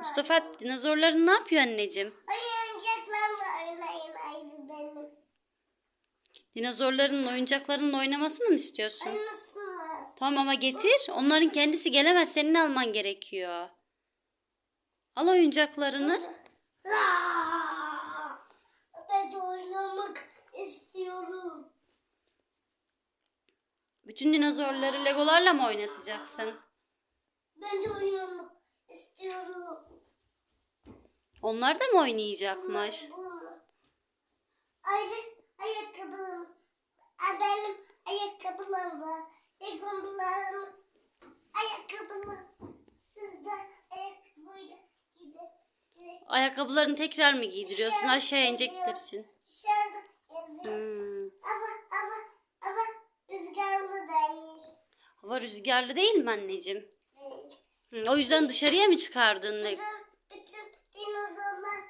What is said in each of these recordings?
Mustafa dinozorların ne yapıyor anneciğim? Oyuncaklarla oynayın aydı benim. Dinozorların oyuncaklarınla oynamasını mı istiyorsun? Oynasınlar. Tamam ama getir. Onların kendisi gelemez. Senin alman gerekiyor. Al oyuncaklarını. Ben de oynamak istiyorum. Bütün dinozorları legolarla mı oynatacaksın? Ben de oynamak istiyorum. Onlar da mı oynayacakmış? Ayakkabılarım. Benim ayakkabılarım var. Ayakkabılarım. Siz de ayakkabıyla. Ayakkabılarını tekrar mı giydiriyorsun aşağıya inecekler için? Dışarıda. Hmm. Ama ama ama rüzgarlı değil. Hava rüzgarlı değil mi anneciğim? Değil. Hı, o yüzden dışarıya mı çıkardın? leg- Bütün, bütün dinozorlar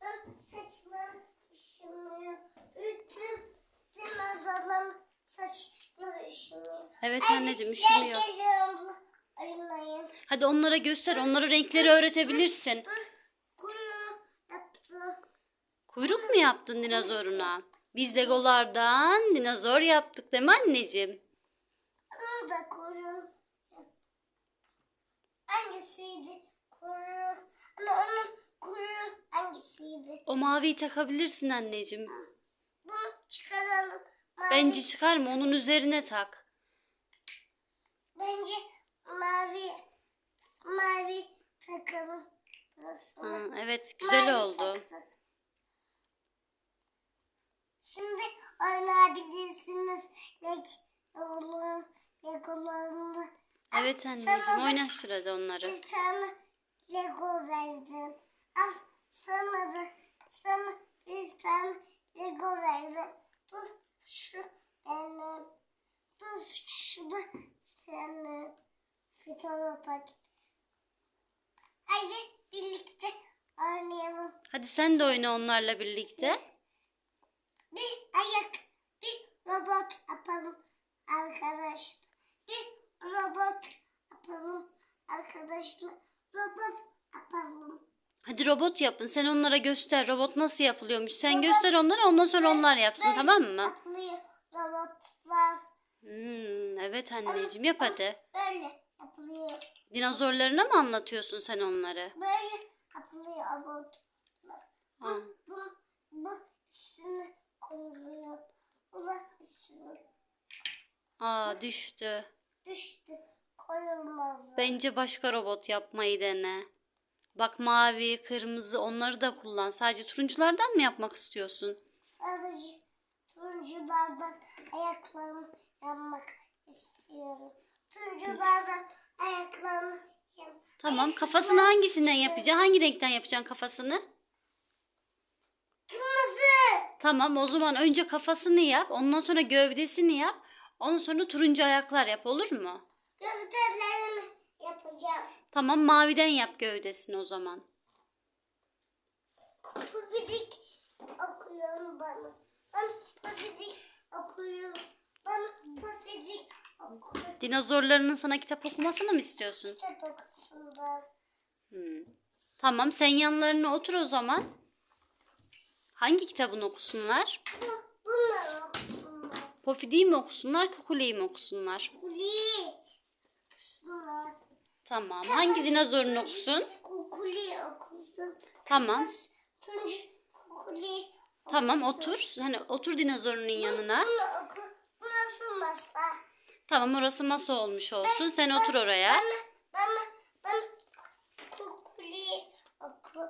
saçları üşümüyor. Bütün dinozorların saçları üşümüyor. Evet anneciğim üşümüyor. Oynayın. Hadi onlara göster. Onlara renkleri öğretebilirsin. Kuyruk mu yaptın dinozoruna? Biz legolardan dinozor yaptık değil mi anneciğim? Bunu da kuyruğu. Hangisiydi? Kuyruğu. Ama onun hangisiydi? O maviyi takabilirsin anneciğim. Bunu çıkaralım. Mavi. Bence çıkarma onun üzerine tak. Bence mavi mavi takalım. Ha, evet güzel Mavi oldu. taktık. Şimdi oynayabilirsiniz. Leg olur, legolarını. Evet anneciğim oynaştır hadi onları. Bir tane lego verdim. Sana da sana bir tane lego verdim. Dur şu benim. Dur şu da senin. Fotoğrafta. Haydi birlikte oynayalım. Hadi sen de oyna onlarla birlikte. Bir ayak, bir robot yapalım arkadaşlar. Bir robot yapalım arkadaşlar. Robot yapalım. Hadi robot yapın. Sen onlara göster robot nasıl yapılıyormuş. Sen göster onlara ondan sonra onlar yapsın tamam mı? Yapılıyor robotlar. Hmm, evet anneciğim yap hadi. Böyle yapılıyor. Dinozorlarına mı anlatıyorsun sen onları? Böyle yapılıyor robotlar. Ha. Bu, bu üstüne koyuluyor. Bu da üstüne Aa düştü. düştü. Koyulmaz. Bence başka robot yapmayı dene. Bak mavi, kırmızı onları da kullan. Sadece turunculardan mı yapmak istiyorsun? Sadece turunculardan ayaklarımı yanmak istiyorum. Turunculardan ayaklarımı yan. Tamam kafasını hangisinden yapacaksın? Hangi renkten yapacaksın kafasını? Kırmızı. Tamam o zaman önce kafasını yap. Ondan sonra gövdesini yap. Ondan sonra turuncu ayaklar yap olur mu? Gösterlerimi yapacağım. Tamam maviden yap gövdesini o zaman. Pufidik okuyorum bana. Ben pufidik okuyorum. Bana pufidik okuyorum. Dinozorlarının sana kitap okumasını mı istiyorsun? Kitap okusunlar. Hmm. Tamam sen yanlarına otur o zaman. Hangi kitabını okusunlar? Bu, bunlar okusunlar. Pofidi'yi mi okusunlar, Kukule'yi mi okusunlar? Kuli okusunlar. Tamam. Hangi dinozorunu okusun? Kukuli okusun. Tamam. Tunç kukuli. Tamam otur. Hani otur dinozorunun yanına. Burası masa. Tamam orası masa olmuş olsun. Sen otur oraya. Bana, bana, bana kukuli oku.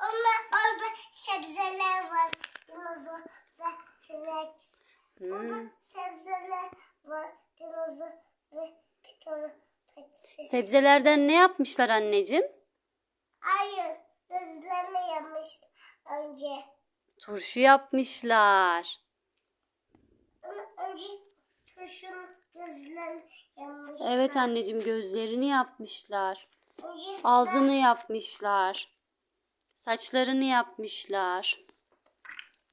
Onlar orada sebzeler var. Dinozor ve sinek. Orada Hmm. sebzeler var. Dinozor ve pitoro. Sebzelerden ne yapmışlar anneciğim? Hayır. Gözlerini yapmış önce. Turşu yapmışlar. Önce turşunun gözlerini yapmış. Evet anneciğim gözlerini yapmışlar. Önce Ağzını yapmışlar. Saçlarını yapmışlar.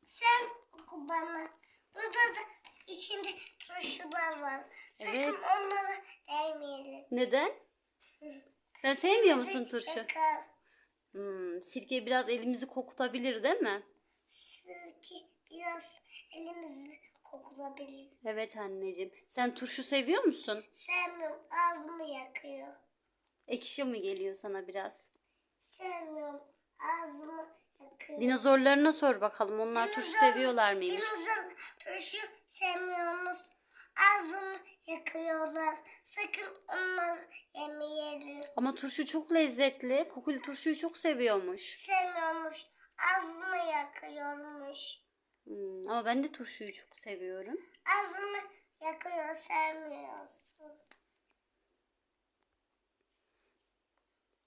sen bana. Burada da içinde turşular var. Sakın Evet. onları değmeyelim. Neden? Sen sevmiyor musun turşu? Yakar. Hmm, sirke biraz elimizi kokutabilir değil mi? Sirke biraz elimizi kokulabilir. Evet anneciğim. Sen turşu seviyor musun? Sevmiyorum. Ağzımı yakıyor. Ekşi mi geliyor sana biraz? Sevmiyorum. Ağzımı yakıyor. Dinozorlarına sor bakalım. Onlar turşu Dinozor- seviyorlar mıymış? Dinozor turşu sevmiyorsunuz. Ağzımı yakıyorlar. Sakın onları yemeyelim. Ama turşu çok lezzetli. Kukuli turşuyu çok seviyormuş. Sevmiyormuş. Ağzımı yakıyormuş. Hmm, ama ben de turşuyu çok seviyorum. Ağzımı yakıyor sevmiyorsun.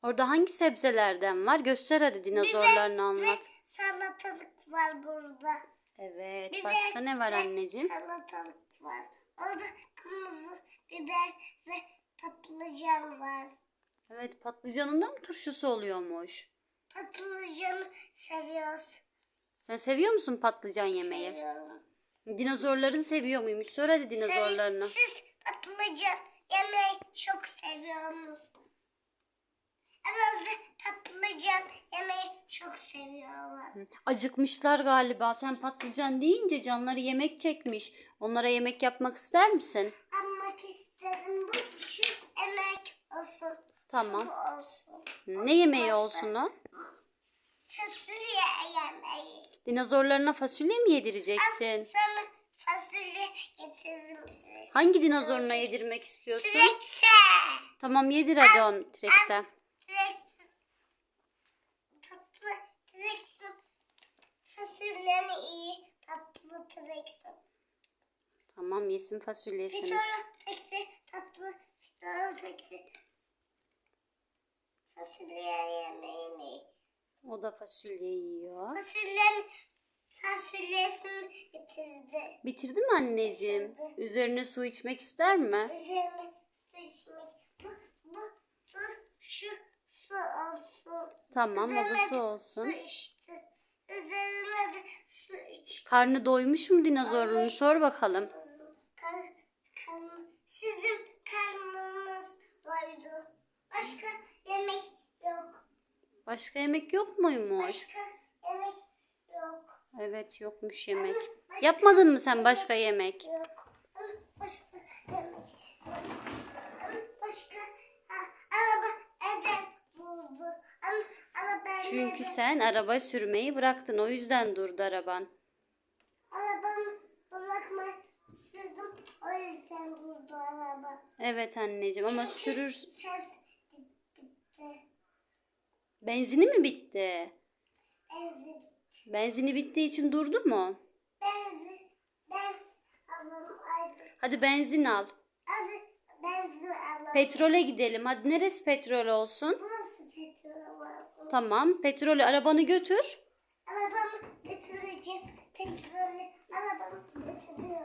Orada hangi sebzelerden var? Göster hadi dinozorlarını Ve anlat. salatalık var burada. Evet. Biber Başka ne var anneciğim? Salatalık var. Orada kırmızı biber ve patlıcan var. Evet patlıcanın da mı turşusu oluyormuş? Patlıcanı seviyoruz. Sen seviyor musun patlıcan yemeği? Seviyorum. Dinozorların seviyor muymuş? Sor hadi dinozorlarına. Sev- Siz patlıcan yemeği çok seviyorsunuz. Evet patlıcan yemeği çok seviyorlar. Acıkmışlar galiba. Sen patlıcan deyince canları yemek çekmiş. Onlara yemek yapmak ister misin? Almak isterim bu şu emek olsun. Tamam. Bu olsun. Ne yemeği olsun o? Fasulye yemeği. Dinozorlarına fasulye mi yedireceksin? Sana fasulye getirdim size. Hangi dinozoruna yedirmek istiyorsun? Trekse. Tamam yedir hadi on Trex'e. Fasulyeni iyi. Trekse. Tamam yesin fasulyesini. Fitoro trekse. Tatlı fitoro trekse. Fasulye yemeğini. O da fasulye yiyor. Fasulyenin fasulyesini getirdi. Bitirdi mi anneciğim? Üzerine su içmek ister mi? Üzerine su içmek. Bu, bu su, şu su olsun. Tamam o da Üzerine su olsun. Su içti. Su. Karnı doymuş mu dinozorun? Sor bakalım. Kar, sizin karnınız doydu. Başka yemek yok. Başka yemek yok muymuş? Başka yemek yok. Evet yokmuş yemek. Başka Yapmadın mı sen başka yemek? Yok. Başka yemek. Başka ha, araba neden buldu? Ama Çünkü sen araba sürmeyi bıraktın. O yüzden durdu araban. Arabamı bırakmayı sürdüm. O yüzden durdu araba. Evet anneciğim ama sürür... Ses bitti. Benzini mi bitti? Benzin. Benzini bittiği için durdu mu? Benzin. Benzin. Hadi. Benzin al. Hadi benzin alalım. Petrole gidelim. Hadi neresi petrol olsun? Burası olsun. Tamam. Petrolü arabanı götür. Arabamı götüreceğim. Petrolü arabamı götürüyor.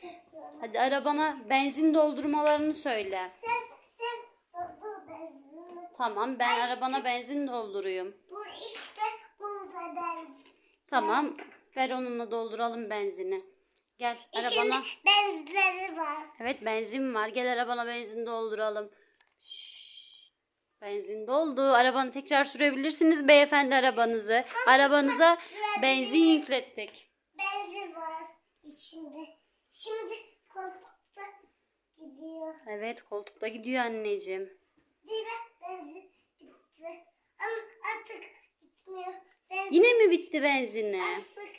Petrolü. Hadi arabana benzin doldurmalarını söyle. Sen, sen doldur benzinini. Tamam ben arabana benzin dolduruyum. Bu işte burada benzin. Tamam. Ver onunla dolduralım benzini. Gel İçinde arabana. benzinleri var. Evet benzin var. Gel arabana benzin dolduralım. Şşş. Benzin doldu. Arabanı tekrar sürebilirsiniz beyefendi arabanızı. Arabanıza benzin yüklettik. Benzin var içinde. Şimdi koltukta gidiyor. Evet koltukta gidiyor anneciğim. Bir de benzin bitti. Ama artık gitmiyor. Benzin Yine mi bitti benzini? artık,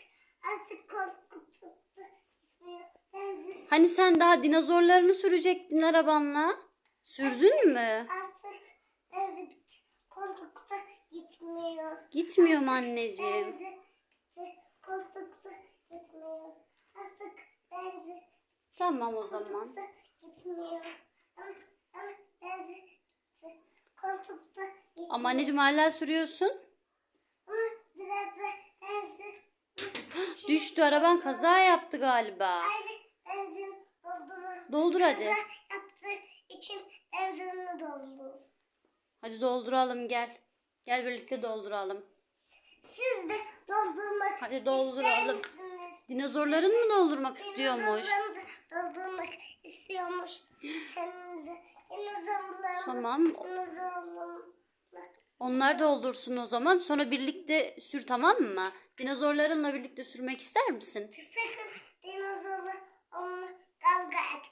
artık koltukta gitmiyor. Benzin Hani sen daha dinozorlarını sürecektin arabanla? Sürdün mü? artık benzin bitti. Koltukta gitmiyor. Gitmiyor mu anneciğim? Koltukta gitmiyor. Artık Tamam o zaman. koltukta gitmiyor. Ama, ama benzin bitti. Koltukta gitmiyor. Ama anneciğim hala sürüyorsun. Ama biraz da benzin Düştü araban kaza yaptı galiba. Benzin. Doldur hadi. Kaza yaptığı için benzinini doldur. Hadi dolduralım gel. Gel birlikte dolduralım. Siz de doldurmak Hadi dolduralım. Dinozorların mı doldurmak istiyormuş? Doldurmak istiyormuş. Hem de dinozorlar. Tamam. Onlar doldursun o zaman. Sonra birlikte sür tamam mı? Dinozorlarımla birlikte sürmek ister misin? Sakın dinozorla onunla kavga etme.